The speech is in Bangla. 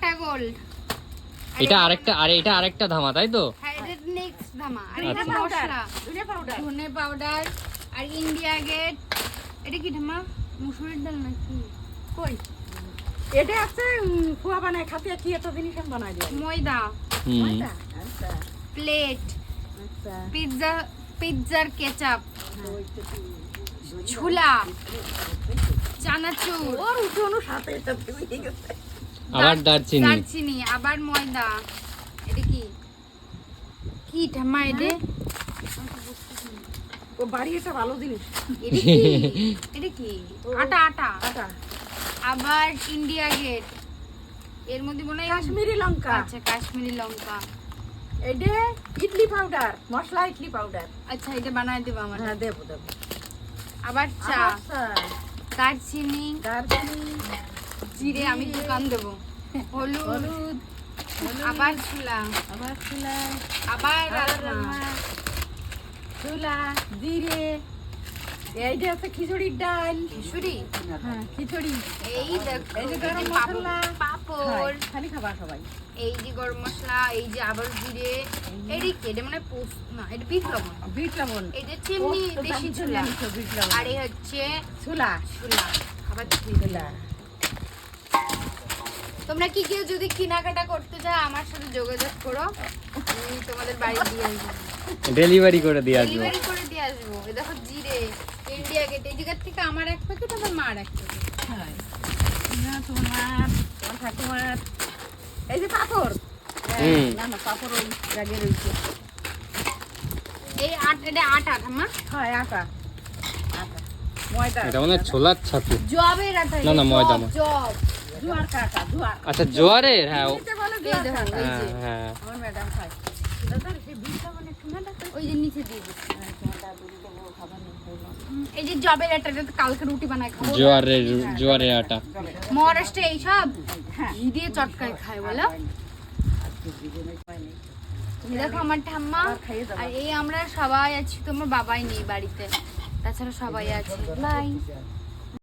আটা গোল্ড এটা আরেকটা আরে এটা আরেকটা ধামা তাই তো? হ্যাঁ এটা নেক্সট ধামা। আর আচ্ছা। এটা মশলা ধনে পাউডার ধনে পাউডার আর ইন্ডিয়া গেট এটা কি ধামা? মুসুরির ডাল নাকি? কই? এটা আছে খোয়া বানায় খাতে কি এত জিনিস আমি বানাই দিই ময়দা। হুম। আচ্ছা। আচ্ছা। প্লেট আচ্ছা পিৎজা পিৎজার কেচাপ ছোলা। চানাচুর। ওর উঠোনো সাথে হয়ে গেছে। আবার দারচিনি। দারচিনি আবার ময়দা। এটা কি? কি ঠাম্মা এটা? ও বাড়ি একটা ভালো জিনিস। এটা কি? এটা কি? আটা আটা। আটা। আবার ইন্ডিয়া গেট। এর মধ্যে মনে হয় কাশ্মীরি লঙ্কা। আচ্ছা কাশ্মীরি লঙ্কা। এটা ইডলি পাউডার মশলা ইডলি পাউডার। আচ্ছা এটা বানায় দেবো আমার। হ্যাঁ দেবো দেবো। আবার চা। দারচিনি। দারচিনি। জিরে আমি দোকান দেবো। হলুদ আবার ছোলা। আবার ছোলা। আবার ছোলা জিরে। এইটা আছে খিচুড়ির ডাল। খিচুড়ি? হ্যাঁ খিচুড়ি। এই দেখো এই যে গরম মশলা। পাপড় খালি খাবার সবাই। এই যে গরম মশলা এই যে আবার জিরে। এটা কি? এটা মানে পোস্ত না এটা বিট লবণ। বিট লবণ। এটা চিমনি দেশি ছোলা। আর এই হচ্ছে ছোলা। ছোলা। ছোলা। তোমরা কি কেউ যদি কেনাকাটা করতে চাও আমার সাথে যোগাযোগ করো। আমি তোমাদের বাড়ি দিয়ে আসব। ডেলিভারি করে দিয়ে আসব। ডেলিভারি করে দিয়ে আসব। এই দেখো জিরে ইন্ডিয়া গেট এই জায়গার থেকে আমার এক প্যাকেট আমার মার এক প্যাকেট হয়। না, তোমার তোমার ঠাকুমার এই যে পাপড় হ্যাঁ, না না পাপড় ওই জায়গায় রয়েছে। এই আট এটা আটা ঠাম্মা হয় আটা। আটা। ময়দা। এটা মানে ছোলার ছাতু। জবের আটা। না, না, ময়দা, জব, ময়দা। জব জোয়ার কাটা জোয়ার। আচ্ছা জোয়ারের? হ্যাঁ এই হ্যাঁ যে। হ্যাঁ বিলটা মানে ঠান্ডা ওই যে নিচে দিয়ে দিচ্ছি। হ্যাঁ, ঠান্ডা বিল দেবো খাবার নেই খাব না। এই যে জবের আটা কালকে রুটি বানায় খাব। জোয়ারের জোয়ারের আটা। মহারাষ্ট্রে এইসব? হ্যাঁ ঘি দিয়ে চটকায় খায় বলো। এই দেখো আমার ঠাম্মা। আর এই আমরা সবাই আছি তোমার বাবাই নেই বাড়িতে। তাছাড়া সবাই আছে। বাই।